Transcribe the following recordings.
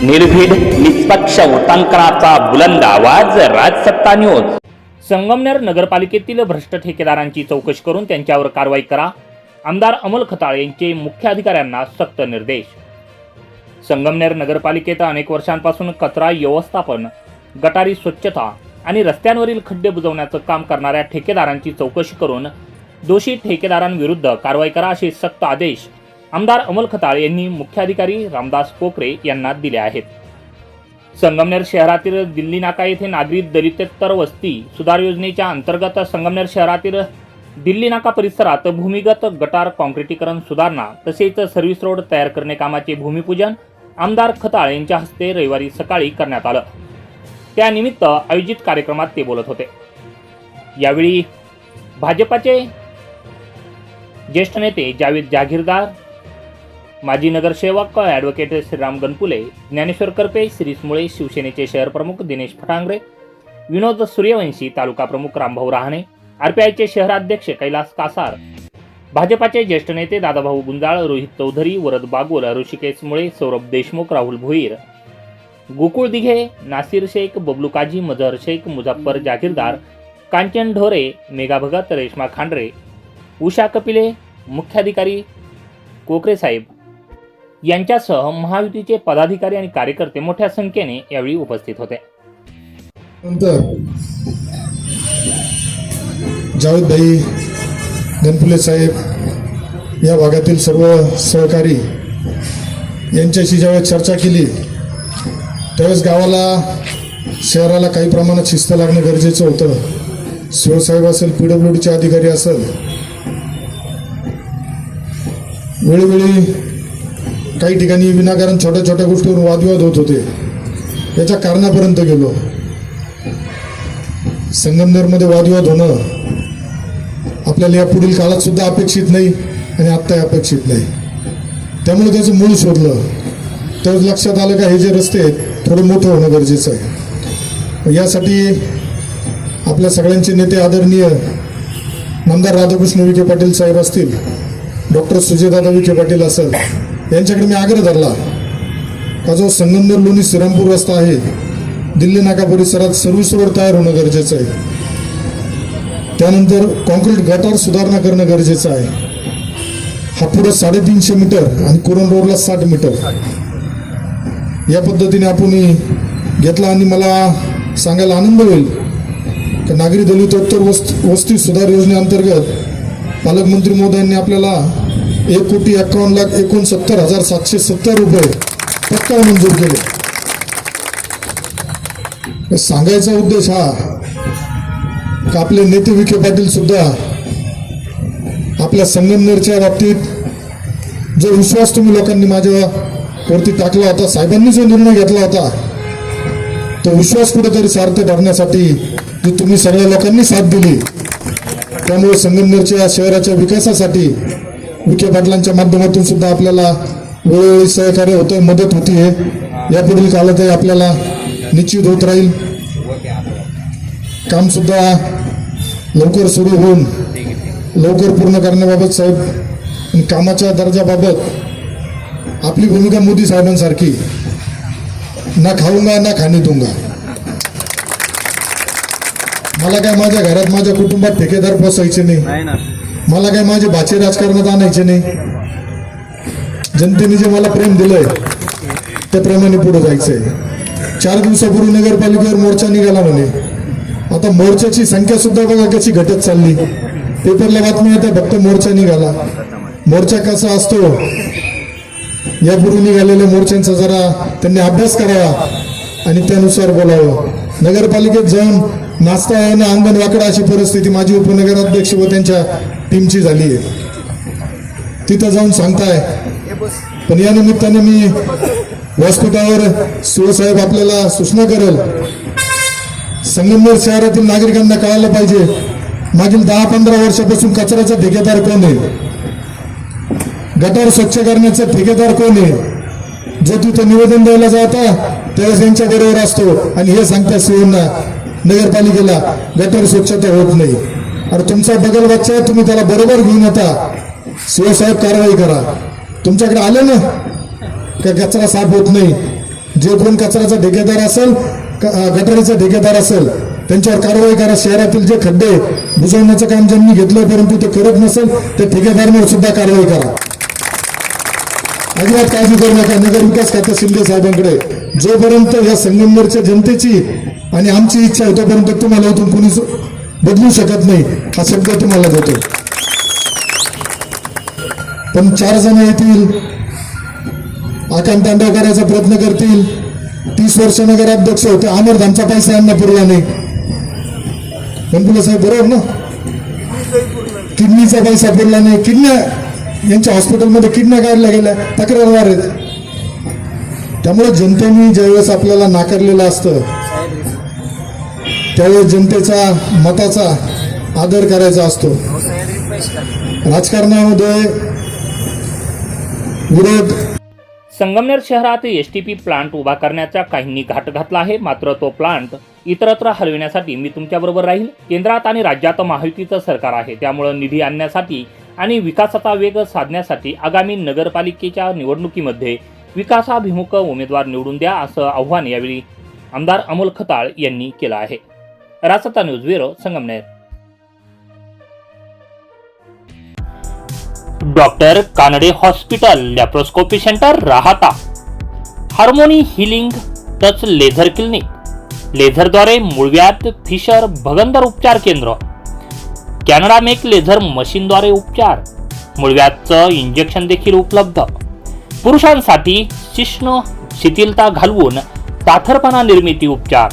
निर्भीड निष्पक्ष उटांकनाचा बुलंद आवाज राजसत्ता न्यूज संगमनेर नगरपालिकेतील भ्रष्ट ठेकेदारांची चौकशी करून त्यांच्यावर कारवाई करा. आमदार अमोल खताळ यांचे मुख्य अधिकाऱ्यांना सक्त निर्देश. संगमनेर नगरपालिकेत अनेक वर्षांपासून कचरा व्यवस्थापन गटारी स्वच्छता आणि रस्त्यांवरील खड्डे बुजवण्याचं काम करणाऱ्या ठेकेदारांची चौकशी करून दोषी ठेकेदारांविरुद्ध कारवाई करा असे सक्त आदेश आमदार अमोल खताळ यांनी मुख्याधिकारी रामदास पोकरे यांना दिले आहेत. संगमनेर शहरातील दिल्ली नाका येथे नागरी दलितेतर वस्ती सुधार योजनेच्या अंतर्गत संगमनेर शहरातील दिल्ली नाका परिसरात भूमिगत गटार काँक्रिटीकरण सुधारणा तसेच सर्व्हिस रोड तयार करणे कामाचे भूमिपूजन आमदार खताळ यांच्या हस्ते रविवारी सकाळी करण्यात आलं. त्यानिमित्त आयोजित कार्यक्रमात ते बोलत होते. यावेळी भाजपाचे ज्येष्ठ नेते जावेद जागीरदार माजी नगरसेवक ॲडव्होकेट श्रीराम गणपुले ज्ञानेश्वर करपे श्रीस मुळे शिवसेनेचे शहर प्रमुख दिनेश फटांगरे विनोद सूर्यवंशी तालुका प्रमुख रामभाऊ रहाणे आरपीआयचे शहराध्यक्ष कैलास कासार भाजपाचे ज्येष्ठ नेते दादाभाऊ गुंजाळ रोहित चौधरी वरद बागुल ऋषिकेश मुळे सौरभ देशमुख राहुल भोईर गोकुळ दिघे नासिर शेख बबलू काजी मजहर शेख मुझफ्फर जागीरदार कांचन ढोरे मेघा भगत रेश्मा खांडरे उषा कपिले मुख्याधिकारी कोकरे साहेब यांच्यासह महायुतीचे पदाधिकारी आणि कार्यकर्ते मोठ्या संख्येने यावेळी उपस्थित होते. नंतर जावेद भाई गणपुले साहेब या भागातील सर्व सहकारी यांच्याशी ज्यावेळेस चर्चा केली त्यावेळेस गावाला शहराला काही प्रमाणात शिस्त लागणं गरजेचं होतं. शिवसाहेब असेल पी डब्ल्यू डीचे अधिकारी असेल वेळोवेळी काही ठिकाणी विनाकारण छोट्या छोट्या गोष्टीवर वादविवाद होत होते. याच्या कारणापर्यंत गेलो. संगमनेरमध्ये वादविवाद होणं आपल्याला या पुढील काळात सुद्धा अपेक्षित नाही आणि आत्ताही अपेक्षित नाही. त्यामुळे त्याचं मूळ शोधलं तर लक्षात आलं का हे जे रस्ते आहेत थोडं मोठं होणं गरजेचं आहे. यासाठी आपल्या सगळ्यांचे नेते आदरणीय नामदार राधाकृष्ण विखे पाटील साहेब असतील डॉक्टर सुजयदादा विखे पाटील असेल यांच्याकडे मी आग्रह धरला. का जो संगमनेर लोणी श्रीरामपूर रस्ता आहे दिल्ली नाका परिसरात सर्व्हिसवर तयार होणं गरजेचं आहे. त्यानंतर कॉन्क्रीट गटार सुधारणा करणं गरजेचं आहे. हा पुढं साडेतीनशे मीटर आणि कुरण रोडला साठ मीटर. या पद्धतीने आपण घेतला आणि मला सांगायला आनंद होईल. की नागरी दलितोत्तर वस्त वस्ती सुधार योजनेअंतर्गत पालकमंत्री महोदयांनी आपल्याला एक कोटी एकावन्न लाख एकोणसत्तर हजार सातशे सत्तर रुपये पक्का मंजूर केले. सांगायचा उद्देश हा का आपले नेते विखे पाटील सुद्धा आपल्या संगमनेरच्या बाबतीत जो विश्वास तुम्ही लोकांनी माझ्या वरती टाकला होता साहेबांनी जो निर्णय घेतला होता तो विश्वास कुठेतरी सार्थ ठरण्यासाठी जी तुम्ही सगळ्या लोकांनी साथ दिली त्यामुळे संगमनेरच्या शहराच्या विकासासाठी विखे पाटलांच्या माध्यमातून सुद्धा आपल्याला वेळोवेळी सहकार्य होतं मदत होतीये. यापुढील काळातही आपल्याला निश्चित होत राहील. काम सुद्धा लवकर सुरू होऊन लवकर पूर्ण करण्याबाबत साहेब कामाच्या दर्जाबाबत आपली भूमिका मोदी साहेबांसारखी. ना खाऊंगा ना खाणे दूंगा. मला काय माझ्या घरात माझ्या कुटुंबात ठेकेदार बसायचे नाही. मला काय माझे भाचे राजकारणात आणायचे नाही? जनतेने जे मला प्रेम दिलंय त्याप्रमाणे पुढे जायचंय. चार दिवसापूर्वी नगरपालिकेवर मोर्चा निघाला म्हणे. आता मोर्चाची संख्या सुद्धा बघा कशी घटत चालली. पेपरला बातमी येते फक्त मोर्चा निघाला. मोर्चा कसा असतो? यापूर्वी निघालेल्या मोर्चांचा जरा त्यांनी अभ्यास करावा आणि त्यानुसार बोलावं. नगरपालिकेत जाऊन नाचता येणं अंगण वाकडा अशी परिस्थिती माझी उपनगराध्यक्ष व त्यांच्या टीमची झाली आहे. तिथं जाऊन सांगताय. पण या निमित्ताने मी व्यासपीठावर शिवसाहेब आपल्याला सूचना करेल. संगमनेर शहरातील नागरिकांना कळायला पाहिजे. मागील दहा पंधरा वर्षापासून कचऱ्याचा ठेकेदार कोण आहे? गटार स्वच्छ करण्याचा ठेकेदार कोण आहे? जो तिथं निवेदन द्यायला जाता त्यावेळेस यांच्या बरोबर असतो. आणि हे सांगतात शिवांना नगरपालिकेला गटार स्वच्छता होत नाही. अरे तुमचा बगल बच्चा आहे तुम्ही त्याला बरोबर घेऊन येता शिवसाहेब कारवाई करा. तुमच्याकडे आलं ना का कचरा साफ होत नाही? जे कोण कचऱ्याचा ठेकेदार असेल गटारीचा ठेकेदार असेल त्यांच्यावर कारवाई करा. शहरातील जे खड्डे बुजवण्याचं काम ज्यांनी घेतलं परंतु ते करत नसेल ते ठेकेदारांवर सुद्धा कारवाई करा. अजिबात काळजी करू नका. नगर विकास खाते शिंदे साहेबांकडे. जोपर्यंत या संगमनेरच्या जनतेची आणि आमची इच्छा आहे तोपर्यंत तुम्हाला इथून कुणी बदलू शकत नाही हा शब्द तुम्हाला देतो. पण चार जण येतील आकांत तांडव करायचा प्रयत्न करतील. तीस वर्ष नगराध्यक्ष होते अमरधामचा पैसा यांना पुरला नाही. गणपुला साहेब बरोबर ना? किडनीचा पैसा पुरला नाही. किडन्या यांच्या हॉस्पिटलमध्ये किडन्या काढल्या गेल्या तक्रारवार आहेत. त्यामुळे जनतेने ज्यावेळेस आपल्याला नाकारलेलं असतं त्यावेळेस जनतेचा मताचा आदर करायचा असतो. राजकारणामध्ये विरोध. संगमनेर शहरात एस टी पी प्लांट उभा करण्याचा काहींनी घाट घातला आहे मात्र तो प्लांट इतरत्र हलविण्यासाठी मी तुमच्याबरोबर राहील. केंद्रात आणि राज्यात महायुतीचं सरकार आहे त्यामुळं निधी आणण्यासाठी आणि विकासाचा वेग साधण्यासाठी आगामी नगरपालिकेच्या निवडणुकीमध्ये विकासाभिमुख उमेदवार निवडून द्या असं आव्हान यावेळी आमदार अमोल खताळ यांनी केलं आहे. रासता news bureau Sangamner. Doctor Kanade hospital laparoscopy centre Rahata. Harmony healing touch laser clinic. लेझरद्वारे मुळव्यात फिशर भगंदर उपचार केंद्र. कॅनडा मेक लेझर मशीनद्वारे उपचार. मुळव्यातचं इंजेक्शन देखील उपलब्ध. पुरुषांसाठी शिष्ण शिथिलता घालवून ताथरपणा निर्मिती उपचार.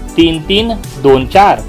तीन तीन दोन चार.